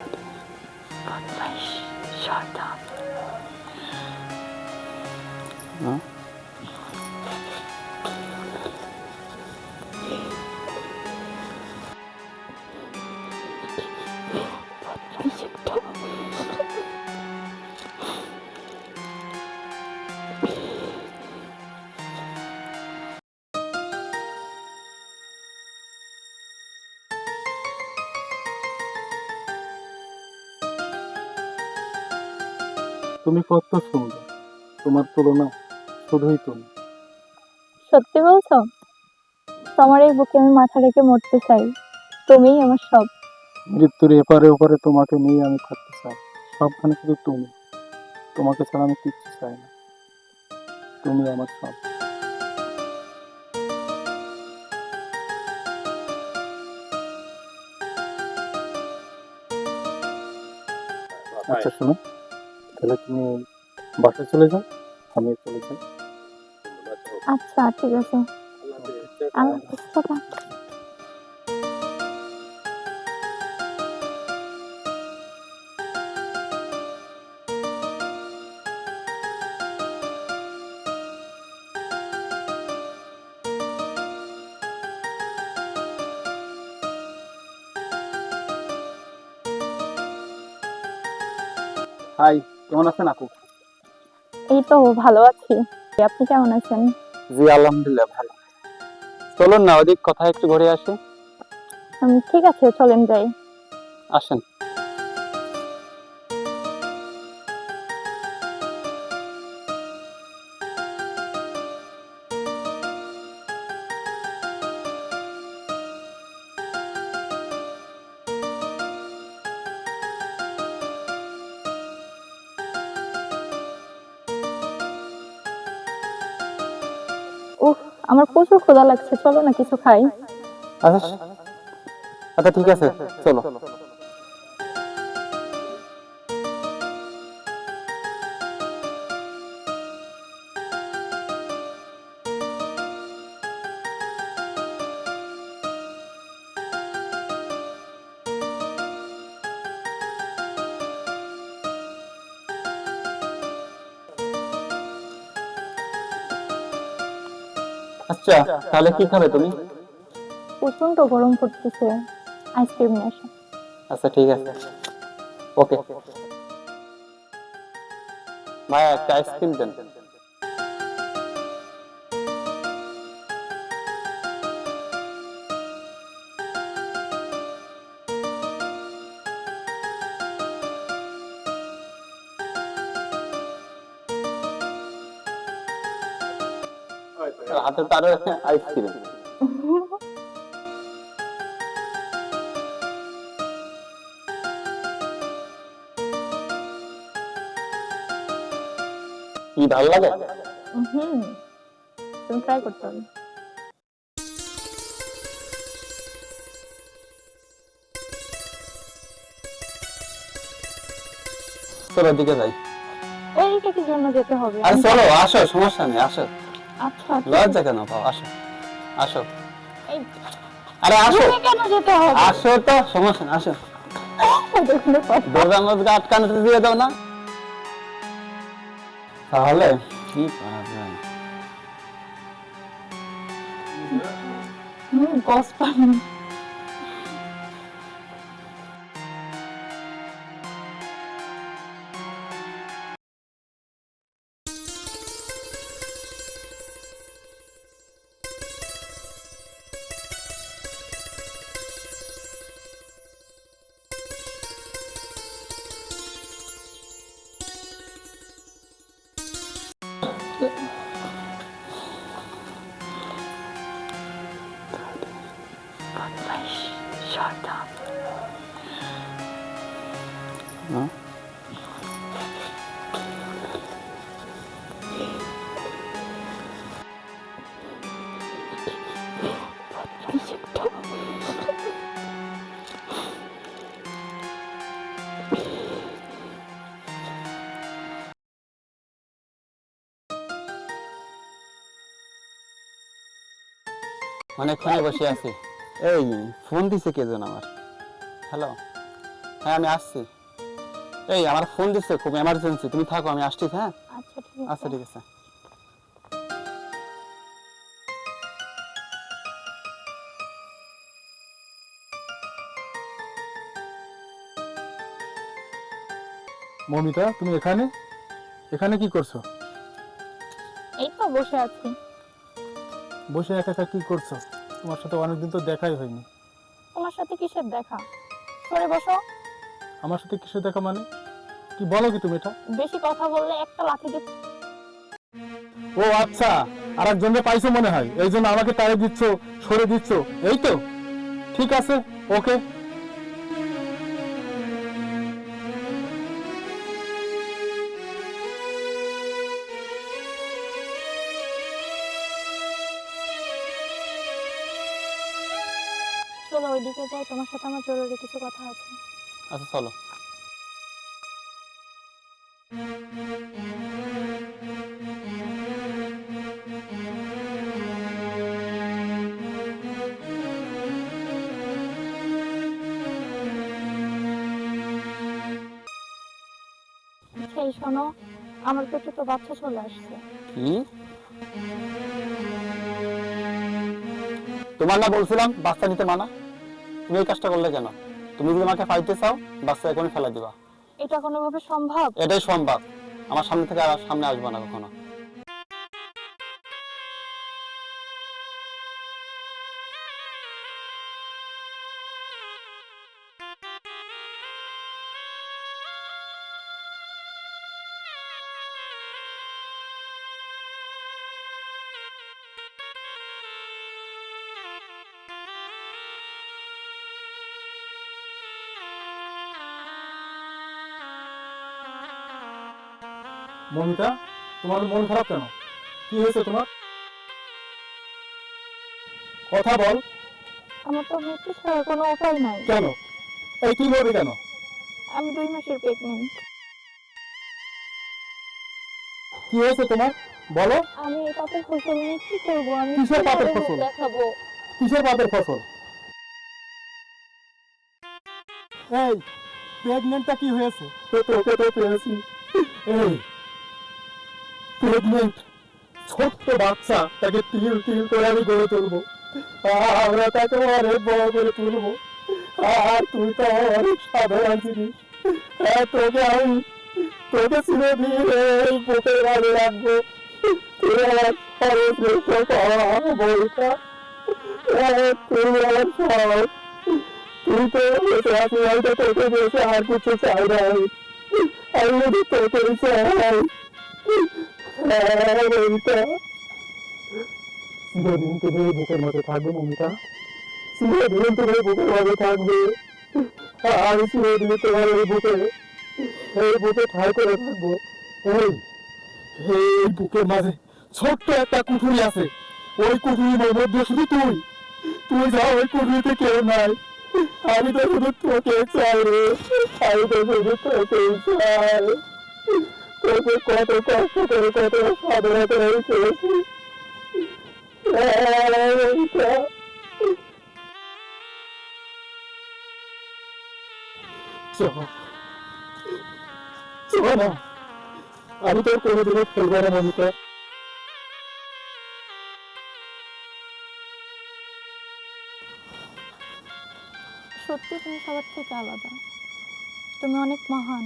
But Shut up. Huh? তুমি কত সুন্দর তোমার তুলনা শুধুই তুমি। সত্যি বলছো? তোমার এই বুকে আমি মাথা রেখে মরতে চাই। তুমিই আমার সব। মৃত্যুর এপারে ওপারে তোমাকে নিয়ে আমি থাকতে চাই। সবখানে শুধু তুমি। তোমাকে ছাড়া আমি কিচ্ছু চাই না। তুমি আমার সব। আচ্ছা শোনো। তাহলে তুমি বাসায় চলে যাও আমি চলে যাই। আচ্ছা ঠিক আছে। আল্লাহ হাফেজ, টাটা। কেমন আছেন আপু? এই তো ভালো আছি। আপনি কেমন আছেন? জি আলহামদুলিল্লাহ ভালো। চলুন না ওদিক কথা একটু ঘুরে আসি। ঠিক আছে চলেন যাই। আসেন। আমার প্রচুর ক্ষুধা লাগছে চলো না কিছু খাই। আচ্ছা আচ্ছা ঠিক আছে চলো। আচ্ছা তাহলে কি খাবে তুমি? প্রচণ্ড গরম পড়তেছে আইসক্রিম নিয়ে আসো। আচ্ছা ঠিক আছে। ওকে। ভাইয়া একটা আইসক্রিম দেন। হাতে তার আইসক্রিম কি ভালো লাগে? হুম তুমি ট্রাই করতে হবে। চলো দিকে যাই। এইটা কি জন্য যেতে হবে। আরে চলো আসো সমস্যা নেই আসো। লজ্জা কেন পাও? আসো আসো। আরে আসো। কেন যেতে হবে? আসো তো সমস্যা না আসো। দরজা মধ্যে আটকানো দিয়ে দাও না। তাহলে কি করা যায় হুম বস পানি অনেকক্ষণে বসে আছি এই ফোন দিছে কে জন আমার? হ্যালো হ্যাঁ আমি আসছি। এই আমার ফোন দিচ্ছে খুব এমার্জেন্সি তুমি থাকো আমি আসছি হ্যাঁ? আচ্ছা আচ্ছা ঠিক আছে। মমিতা তুমি এখানে? এখানে কি করছ? এই তো বসে আছি। বসে একা একা কি করছ? তোমার সাথে অনেকদিন তো দেখাই হয়নি। তোমার সাথে কিসের দেখা? সরে বসো। আমার সাথে কিসের দেখা মানে? কি বলো কি তুমি এটা? বেশি কথা বললে একটা লাথি দিচ্ছ ও আচ্ছা আর একজনকে পাইছো মনে হয়। এই জন্য আমাকে তাড়িয়ে দিচ্ছ সরে দিচ্ছ। এই তো। ঠিক আছে ওকে। যাই তোমার সাথে আমার জরুরি কিছু কথা আছে। আচ্ছা চলো। সেই শোনো আমার পেটে তো বাচ্চা চলে আসছে। কি? তোমার না বলছিলাম বাচ্চা নিতে মানা? তুমি এই কাজটা করলে কেন? তুমি যদি আমাকে পাইতে চাও বাচ্চা এখনই ফেলা দিবা। এটা কোনোভাবে সম্ভব? এটাই সম্ভব। আমার সামনে থেকে আর সামনে আসবে না কখনো। মমিতা তোমার মন খারাপ কেন? কি হয়েছে তোমার? কথা বল। আমার তো মৃত্যু ছাড়া কোনো উপায় নাই। কেন? এই কি বলবি কেন? আমি দুই মাসের প্রেগনেন্ট কি হয়েছে তোমার? বলো। আমি এই পাপের ফসল নিয়ে কি করব আমি কিসের পাপের ফসল? দেখাবো? কিসের পাপের ফসল? এই প্রেগনেন্টটা কি হয়েছে? তো তোকে তো পেয়েছি। এই প্রেগনেন্ট ছোট্ট বাচ্চা, তাকে তিল তিল করে আমি গড়ে তুলবো। আমরা তাকে অনেক বড় করে তুলবো। আর তুই তো অনেক সাধারণ জিনিস। তোকে আমি, তোকে ছিঁড়ে দিয়ে এই বুকের বাড়ি রাখব। তুই আমার সর্বশ্রেষ্ঠ বইটা তুই আমার সব তুই তো বেঁচে আছিস আমি তো তোকে বেঁচে আর কিছু চাই না। আমি যদি তোকে চাই চিরদিন তুমি বুকের মধ্যে থাকবে মমিতা চিরদিন তুমি বুকের মধ্যে থাকবে আমি চিরদিন তোমার এই বুকে এই বুকে ঠাই করে থাকব এই এই বুকের মাঝে ছোট্ট একটা কুঠুরি আছে ওই কুঠুরির মধ্যে শুধু তুই তুই যাও ওই কুঠুরিতে কেউ নাই আমি তো শুধু তোকে চাই রে আমি তো শুধু তোকে চাই তোকে কত কষ্ট করে আমি তোর ফেলব না মমিতা সত্যি তুমি সবার থেকে আলাদা। তুমি অনেক মহান।